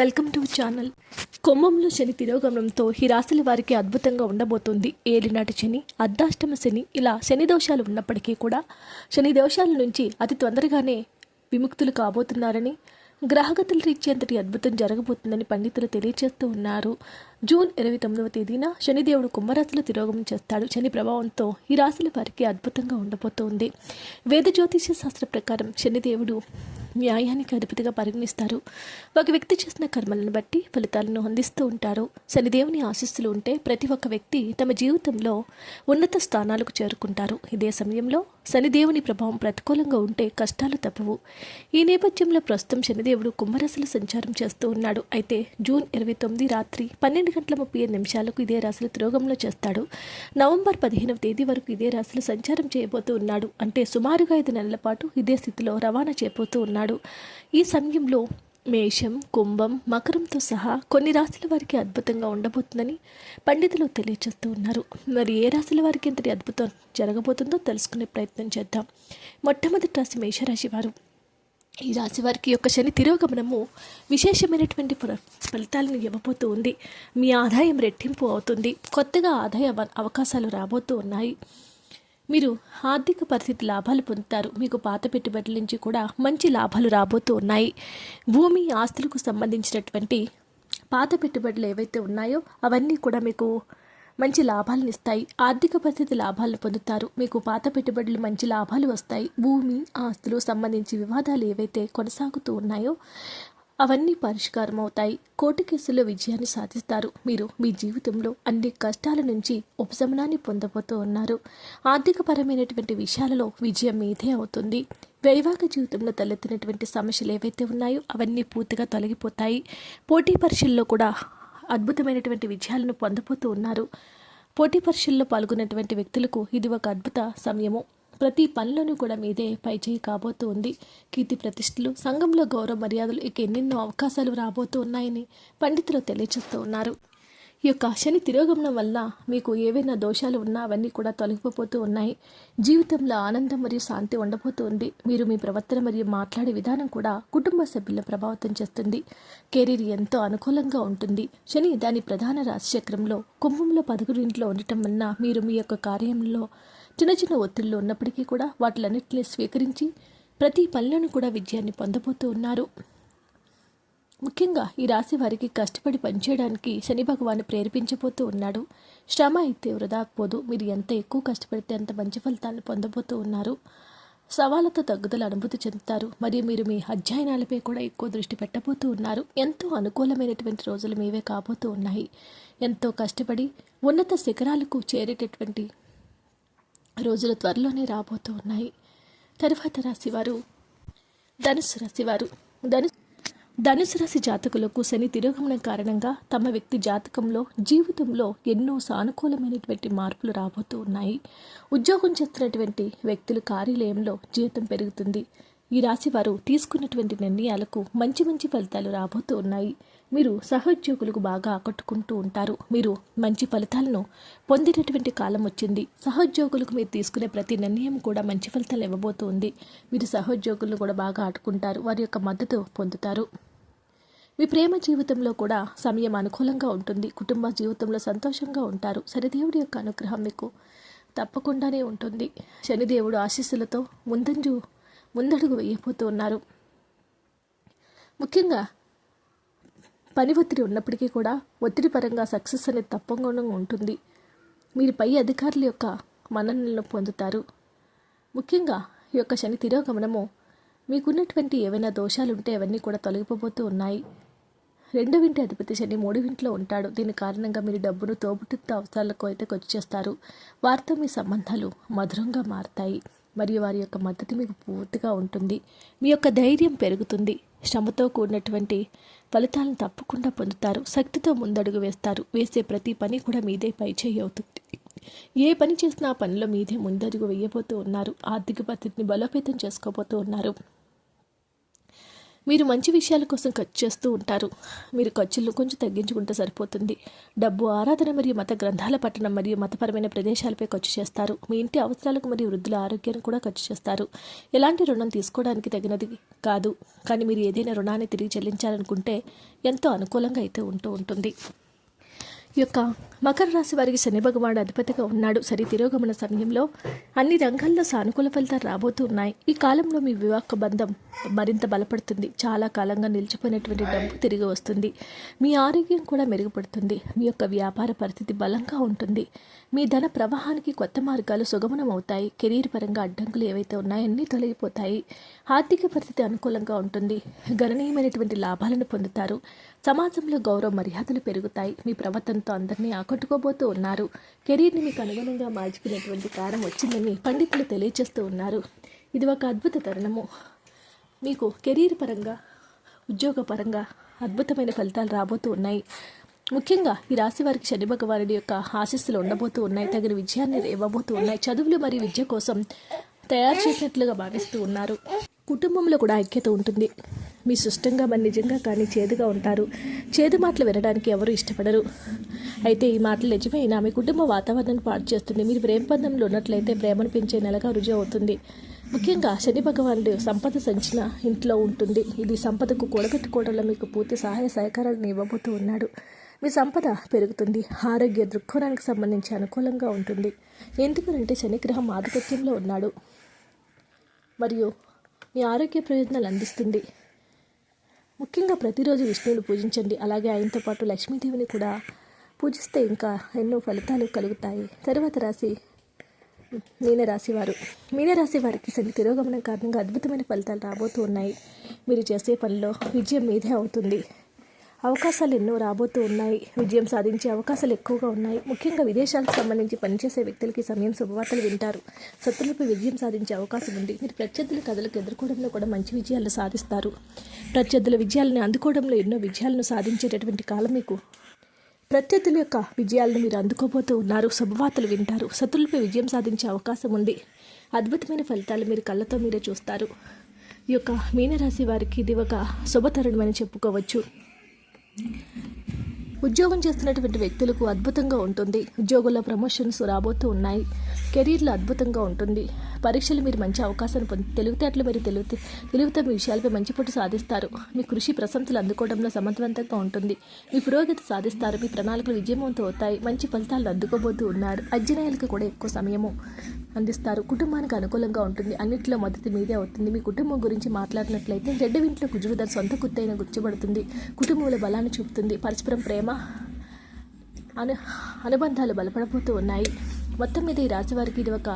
Welcome to channel. కుంభంలో శని తిరోగమనంతో ఈ రాశుల వారికి అద్భుతంగా ఉండబోతుంది. ఏలినాటి శని అర్ధాష్టమ శని ఇలా శని దోషాలు ఉన్నప్పటికీ కూడా శని దోషాల నుంచి అతి తొందరగానే విముక్తులు కాబోతున్నారని గ్రహగతులు రీత్యా అద్భుతం జరగబోతుందని పండితులు తెలియజేస్తూ ఉన్నారు. జూన్ ఇరవై తొమ్మిదవ తేదీన శనిదేవుడు కుంభరాశిలో తిరోగమనం చేస్తాడు. శని ప్రభావంతో ఈ రాశుల వారికి అద్భుతంగా ఉండబోతోంది. వేద జ్యోతిష శాస్త్ర ప్రకారం శనిదేవుడు న్యాయానికి అధిపతిగా పరిగణిస్తారు. ఒక వ్యక్తి చేసిన కర్మలను బట్టి ఫలితాలను అందిస్తూ ఉంటారు. శనిదేవుని ఆశీస్సులు ఉంటే ప్రతి ఒక్క వ్యక్తి తమ జీవితంలో ఉన్నత స్థానాలకు చేరుకుంటారు. ఇదే సమయంలో శనిదేవుని ప్రభావం ప్రతికూలంగా ఉంటే కష్టాలు తప్పవు. ఈ నేపథ్యంలో ప్రస్తుతం శనిదేవుడు కుంభరాశిలో సంచారం చేస్తూ ఉన్నాడు. అయితే జూన్ ఇరవై తొమ్మిది రాత్రి పన్నెండు గంటల ముప్పై ఐదు నిమిషాలకు ఇదే రాశిలో త్రోగంలో చేస్తాడు. నవంబర్ పదిహేనవ తేదీ వరకు ఇదే రాశిలో సంచారం చేయబోతూ ఉన్నాడు. అంటే సుమారుగా ఐదు నెలల పాటు ఇదే స్థితిలో రవాణా చేయబోతూ ఉన్నాడు. ఈ సమయంలో మేషం కుంభం మకరంతో సహా కొన్ని రాశుల వారికి అద్భుతంగా ఉండబోతుందని పండితులు తెలియజేస్తూ ఉన్నారు. మరి ఏ రాశుల వారికి ఇంతటి అద్భుతం జరగబోతుందో తెలుసుకునే ప్రయత్నం చేద్దాం. మొట్టమొదటి రాశి మేషరాశి వారు. ఈ రాశి వారికి యొక్క శని తిరోగమనము విశేషమైనటువంటి ఫల- ఫలితాలను ఇవ్వబోతూ ఉంది. మీ ఆదాయం రెట్టింపు అవుతుంది. కొత్తగా ఆదాయ అవకాశాలు రాబోతూ ఉన్నాయి. మీరు ఆర్థిక పరిస్థితి లాభాలు పొందుతారు. మీకు పాత పెట్టుబడుల నుంచి కూడా మంచి లాభాలు రాబోతూ ఉన్నాయి. భూమి ఆస్తులకు సంబంధించినటువంటి పాత పెట్టుబడులు ఏవైతే ఉన్నాయో అవన్నీ కూడా మీకు మంచి లాభాలను ఇస్తాయి. ఆర్థిక పరిస్థితి లాభాలను పొందుతారు. మీకు పాత పెట్టుబడులు మంచి లాభాలు వస్తాయి. భూమి ఆస్తులు సంబంధించి వివాదాలు ఏవైతే కొనసాగుతూ ఉన్నాయో అవన్నీ పరిష్కారం అవుతాయి. కోర్టు కేసుల్లో విజయాన్ని సాధిస్తారు. మీరు మీ జీవితంలో అన్ని కష్టాల నుంచి ఉపశమనాన్ని పొందబోతూ ఉన్నారు. ఆర్థికపరమైనటువంటి విషయాలలో విజయం మీదే అవుతుంది. వైవాహిక జీవితంలో తలెత్తినటువంటి సమస్యలు ఏవైతే ఉన్నాయో అవన్నీ పూర్తిగా తొలగిపోతాయి. పోటీ పరీక్షల్లో కూడా అద్భుతమైనటువంటి విజయాలను పొందబోతూ ఉన్నారు. పోటీ పరీక్షల్లో పాల్గొన్నటువంటి వ్యక్తులకు ఇది ఒక అద్భుత సమయము. ప్రతి పనిలోనూ కూడా మీదే పైచేయి కాబోతూ ఉంది. కీర్తి ప్రతిష్టలు సంఘంలో గౌరవ మర్యాదలు ఇక ఎన్నెన్నో అవకాశాలు రాబోతూ ఉన్నాయని పండితులు తెలియజేస్తూ ఉన్నారు. ఈ యొక్క శని తిరోగమనం వల్ల మీకు ఏవైనా దోషాలు ఉన్నా అవన్నీ కూడా తొలగిపోతూ ఉన్నాయి. జీవితంలో ఆనందం మరియు శాంతి ఉండబోతుంది. మీరు మీ ప్రవర్తన మరియు మాట్లాడే విధానం కూడా కుటుంబ సభ్యులను ప్రభావితం చేస్తుంది. కెరీర్ ఎంతో అనుకూలంగా ఉంటుంది. శని దాని ప్రధాన రాశిచక్రంలో కుంభంలో పదకొండు ఇంట్లో ఉండటం వలన మీరు మీ యొక్క కార్యంలో చిన్న చిన్న ఒత్తిళ్ళు ఉన్నప్పటికీ కూడా వాటిలన్నింటినీ స్వీకరించి ప్రతి పనిలోనూ కూడా విజయాన్ని పొందబోతూ ఉన్నారు. ముఖ్యంగా ఈ రాశి వారికి కష్టపడి పనిచేయడానికి శని భగవాను ప్రేరేపించబోతూ ఉన్నాడు. శ్రమ అయితే వృధా పోదు. మీరు ఎంత ఎక్కువ కష్టపడితే అంత మంచి ఫలితాన్ని పొందబోతూ ఉన్నారు. సవాళ్ళతో తగ్గుదల అనుభూతి చెందుతారు. మరియు మీరు మీ అధ్యయనాలపై కూడా ఎక్కువ దృష్టి పెట్టబోతూ ఉన్నారు. ఎంతో అనుకూలమైనటువంటి రోజులు మీవే కాబోతూ ఉన్నాయి. ఎంతో కష్టపడి ఉన్నత శిఖరాలకు చేరేటటువంటి రోజులు త్వరలోనే రాబోతూ ఉన్నాయి. తరువాత రాశివారు ధనుసు రాశివారు. ధనుసు ధనుసు రాశి జాతకులకు శని తిరోగమనం కారణంగా తమ వ్యక్తి జాతకంలో జీవితంలో ఎన్నో సానుకూలమైనటువంటి మార్పులు రాబోతూ ఉన్నాయి. ఉద్యోగం చేస్తున్నటువంటి వ్యక్తులు కార్యాలయంలో జీవితం పెరుగుతుంది. ఈ రాశి వారు తీసుకున్నటువంటి నిర్ణయాలకు మంచి మంచి ఫలితాలు రాబోతూ ఉన్నాయి. మీరు సహోద్యోగులకు బాగా ఆకట్టుకుంటూ ఉంటారు. మీరు మంచి ఫలితాలను పొందేటటువంటి కాలం వచ్చింది. సహోద్యోగులకు మీరు తీసుకునే ప్రతి నిర్ణయం కూడా మంచి ఫలితాలు ఇవ్వబోతుంది మీరు సహోద్యోగులను కూడా బాగా ఆడుకుంటారు వారి యొక్క మద్దతు పొందుతారు. మీ ప్రేమ జీవితంలో కూడా సమయం అనుకూలంగా ఉంటుంది. కుటుంబ జీవితంలో సంతోషంగా ఉంటారు. శనిదేవుడి యొక్క అనుగ్రహం మీకు తప్పకుండానే ఉంటుంది. శనిదేవుడు ఆశీస్సులతో ముందంజు ముందడుగు వేయబోతూ ఉన్నారు. ముఖ్యంగా పని ఒత్తిడి ఉన్నప్పటికీ కూడా ఒత్తిడి పరంగా సక్సెస్ అనేది తప్పకుండా ఉంటుంది. మీరు పై అధికారుల యొక్క మన్ననలను పొందుతారు. ముఖ్యంగా ఈ యొక్క శని తిరోగమనము మీకున్నటువంటి ఏవైనా దోషాలు ఉంటే అవన్నీ కూడా తొలగిపోబోతూ ఉన్నాయి. రెండో వింటి అధిపతి శని మూడువింట్లో ఉంటాడు. దీని కారణంగా మీరు డబ్బును తోబుట్టుతో అవసరాలకు అయితే ఖర్చు చేస్తారు వారితో మీ సంబంధాలు మధురంగా మారతాయి. మరియు వారి యొక్క మద్దతు మీకు పూర్తిగా ఉంటుంది. మీ యొక్క ధైర్యం పెరుగుతుంది. శ్రమతో కూడినటువంటి ఫలితాలను తప్పకుండా పొందుతారు. శక్తితో ముందడుగు వేస్తారు. వేసే ప్రతి పని కూడా మీదే పైచేయి అవుతుంది. ఏ పని చేసినా ఆ పనిలో మీదే ముందడుగు వేయబోతూ ఉన్నారు. ఆర్థిక పరిస్థితిని బలోపేతం చేసుకోబోతూ ఉన్నారు. మీరు మంచి విషయాల కోసం ఖర్చు చేస్తూ ఉంటారు. మీరు ఖర్చులను కొంచెం తగ్గించుకుంటే సరిపోతుంది. డబ్బు ఆరాధన మరియు మత గ్రంథాల పట్టణం మరియు మతపరమైన ప్రదేశాలపై ఖర్చు చేస్తారు. మీ ఇంటి అవసరాలకు మరియు వృద్ధుల ఆరోగ్యాన్ని కూడా ఖర్చు చేస్తారు. ఎలాంటి రుణం తీసుకోవడానికి తగినది కాదు. కానీ మీరు ఏదైనా రుణాన్ని తిరిగి చెల్లించాలనుకుంటే ఎంతో అనుకూలంగా అయితే ఉంటూ ఉంటుంది. యొక్క మకర రాశి వారికి శని భగవాడు అధిపతిగా ఉన్నాడు. సరి తిరోగమన సమయంలో అన్ని రంగాల్లో సానుకూల ఫలితాలు రాబోతూ ఉన్నాయి. ఈ కాలంలో మీ వివాహ బంధం మరింత బలపడుతుంది. చాలా కాలంగా నిలిచిపోయినటువంటి డబ్బు తిరిగి వస్తుంది. మీ ఆరోగ్యం కూడా మెరుగుపడుతుంది. మీ యొక్క వ్యాపార పరిస్థితి బలంగా ఉంటుంది. మీ ధన ప్రవాహానికి కొత్త మార్గాలు సుగమనం అవుతాయి. కెరీర్ పరంగా అడ్డంకులు ఏవైతే ఉన్నాయో అన్నీ తొలగిపోతాయి. ఆర్థిక పరిస్థితి అనుకూలంగా ఉంటుంది. గణనీయమైనటువంటి లాభాలను పొందుతారు. సమాజంలో గౌరవ మర్యాదలు పెరుగుతాయి. మీ ప్రవర్తనతో అందరినీ ఆకట్టుకోబోతూ ఉన్నారు. కెరీర్ని మీకు అనుగుణంగా మార్చుకునేటువంటి కాలం వచ్చిందని పండితులు తెలియజేస్తూ ఉన్నారు. ఇది ఒక అద్భుత తరుణము. మీకు కెరీర్ పరంగా ఉద్యోగ పరంగా అద్భుతమైన ఫలితాలు రాబోతూ ఉన్నాయి. ముఖ్యంగా ఈ రాశి వారికి శని భగవానుడి యొక్క ఆశస్సులు ఉండబోతూ ఉన్నాయి. తగిన విజయాన్ని ఇవ్వబోతూ ఉన్నాయి. చదువులు మరియు విద్య కోసం తయారు చేసినట్లుగా భావిస్తూ ఉన్నారు. కుటుంబంలో కూడా ఐక్యత ఉంటుంది. మీ సుష్టంగా మరి నిజంగా కానీ చేదుగా ఉంటారు. చేదు మాటలు వినడానికి ఎవరు ఇష్టపడరు. అయితే ఈ మాటలు నిజమైనా మీ కుటుంబ వాతావరణాన్ని పాడు చేస్తుంది. మీరు ప్రేమ బంధంలో ఉన్నట్లయితే ప్రేమను పెంచే నెలగా రుజువు అవుతుంది. ముఖ్యంగా శని భగవానుడు సంపద సంచిన ఇంట్లో ఉంటుంది. ఇది సంపదకు కూడగట్టుకోవడంలో మీకు పూర్తి సహాయ సహకారాలను ఇవ్వబోతూ ఉన్నాడు. మీ సంపద పెరుగుతుంది. ఆరోగ్య దృక్కోణానికి సంబంధించి అనుకూలంగా ఉంటుంది. ఎందుకంటే శనిగ్రహం ఆధిపత్యంలో ఉన్నాడు. మరియు మీ ఆరోగ్య ప్రయోజనాలు అందిస్తుంది. ముఖ్యంగా ప్రతిరోజు విష్ణువుని పూజించండి. అలాగే ఆయనతో పాటు లక్ష్మీదేవిని కూడా పూజిస్తే ఇంకా ఎన్నో ఫలితాలు కలుగుతాయి. తరువాత రాశి మీనరాశివారు. మీనరాశి వారికి శని తిరోగమనం కారణంగా అద్భుతమైన ఫలితాలు రాబోతూ ఉన్నాయి. మీరు చేసే పనిలో విజయం మీదే అవుతుంది. అవకాశాలు ఎన్నో రాబోతూ ఉన్నాయి. విజయం సాధించే అవకాశాలు ఎక్కువగా ఉన్నాయి. ముఖ్యంగా విదేశాలకు సంబంధించి పనిచేసే వ్యక్తులకి సమయం శుభవార్తలు వింటారు. శత్రులపై విజయం సాధించే అవకాశం ఉంది. మీరు ప్రత్యర్థుల కథలకు ఎదుర్కోవడంలో కూడా మంచి విజయాలు సాధిస్తారు. ప్రత్యర్థుల విజయాలను అందుకోవడంలో ఎన్నో విజయాలను సాధించేటటువంటి కాలం మీకు. ప్రత్యర్థుల యొక్క విజయాలను మీరు అందుకోబోతూ ఉన్నారు. శుభవార్తలు వింటారు. శత్రులపై విజయం సాధించే అవకాశం ఉంది. అద్భుతమైన ఫలితాలు మీరు కళ్ళతో మీరే చూస్తారు. ఈ యొక్క మీనరాశి వారికి ఇది ఒక శుభతరుణమని చెప్పుకోవచ్చు. ఉద్యోగం చేస్తున్నటువంటి వ్యక్తులకు అద్భుతంగా ఉంటుంది. ఉద్యోగుల్లో ప్రమోషన్స్ రాబోతూ ఉన్నాయి. కెరీర్లో అద్భుతంగా ఉంటుంది. పరీక్షలు మీరు మంచి అవకాశాన్ని పొంది తెలివితేటలు మీరు తెలివితే తెలివితే మీ విషయాలపై మంచి పట్టు సాధిస్తారు. మీ కృషి ప్రశంసలు అందుకోవడంలో సమర్థవంతంగా ఉంటుంది. మీ పురోగతి సాధిస్తారు. మీ ప్రణాళికలు విజయవంతం అవుతాయి. మంచి ఫలితాలను అందుకోబోతూ ఉన్నారు. అధ్యయనాలకు కూడా ఎక్కువ సమయము అందిస్తారు. కుటుంబానికి అనుకూలంగా ఉంటుంది. అన్నింటిలో మొదటి మీదే అవుతుంది. మీ కుటుంబం గురించి మాట్లాడినట్లయితే రెడ్డి ఇంట్లో కుజుడు దాని సొంత కుత్తైన గుర్తుపడుతుంది కుటుంబంలో బలాన్ని చూపుతుంది. పరస్పరం ప్రేమ అను అనుబంధాలు బలపడబోతూ ఉన్నాయి. మొత్తం మీద ఈ రాశివారికి ఇది ఒక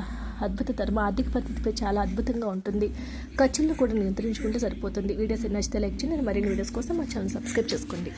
అద్భుత ధర్మ. ఆర్థిక పరిస్థితిపై చాలా అద్భుతంగా ఉంటుంది. ఖర్చులను కూడా నియంత్రించుకుంటే సరిపోతుంది. వీడియోస్ నచ్చితే లైక్ చేయండి. మరిన్ని వీడియోస్ కోసం మా ఛానల్ సబ్స్క్రైబ్ చేసుకోండి.